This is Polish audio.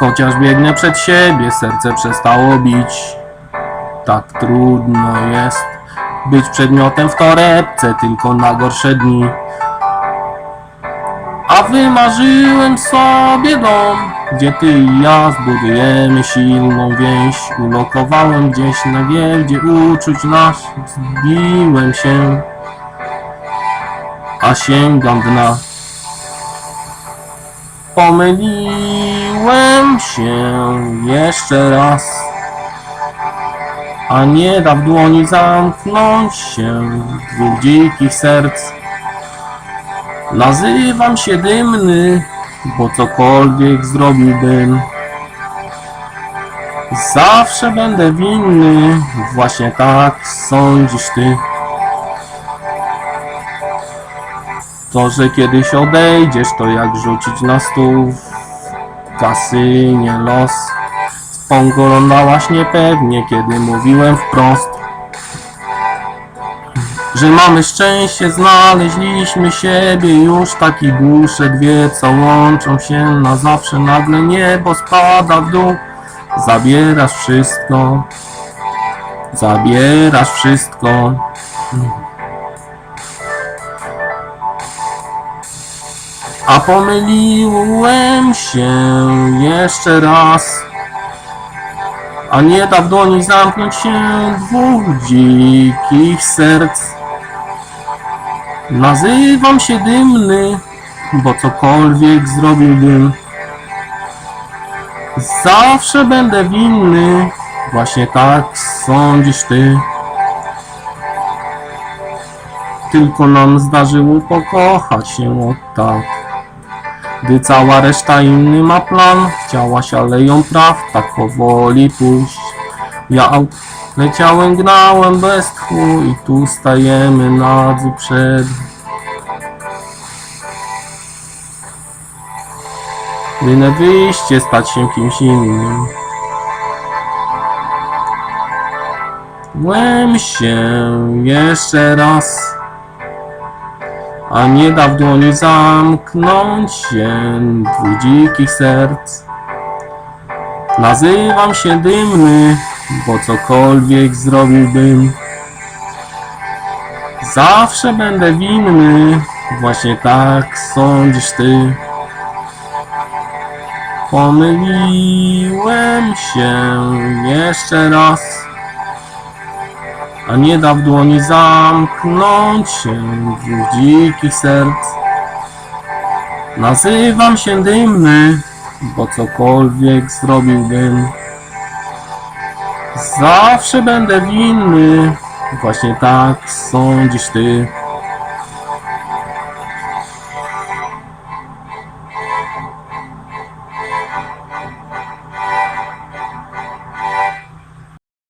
Chociaż biegnę przed siebie, serce przestało bić. Tak trudno jest być przedmiotem w torebce tylko na gorsze dni. A wymarzyłem sobie dom, gdzie ty i ja zbudujemy silną więź. Ulokowałem gdzieś na giełdzie uczuć nasz, zbiłem się, a sięgam dna. Pomyliłem się jeszcze raz, a nie da w dłoni zamknąć się dwóch dzikich serc. Nazywam się dymny, bo cokolwiek zrobiłbym. Zawsze będę winny, właśnie tak sądzisz ty. To, że kiedyś odejdziesz, to jak rzucić na stół w kasynie los. Spoglądałaś niepewnie, kiedy mówiłem wprost. Że mamy szczęście, znaleźliśmy siebie już taki dusze dwie, co łączą się na zawsze. Nagle niebo spada w dół, zabierasz wszystko, zabierasz wszystko. A pomyliłem się jeszcze raz. A nie da w dłoni zamknąć się dwóch dzikich serc. Nazywam się dymny, bo cokolwiek zrobiłbym. Zawsze będę winny, właśnie tak sądzisz ty. Tylko nam zdarzyło pokochać się od tak. Gdy cała reszta inny ma plan, chciałaś aleją praw tak powoli pójść. Ja leciałem, gnałem bez tchu i tu stajemy nadzy przed. Jedyne wyjście stać się kimś innym. Łem się jeszcze raz a nie da w dłoni zamknąć się dwóch dzikich serc. Nazywam się dymny, bo cokolwiek zrobiłbym. Zawsze będę winny, właśnie tak sądzisz ty. Pomyliłem się jeszcze raz a nie da w dłoni zamknąć się dwóch dzikich serc. Nazywam się dymny, bo cokolwiek zrobiłbym. Zawsze będę winny, właśnie tak sądzisz ty.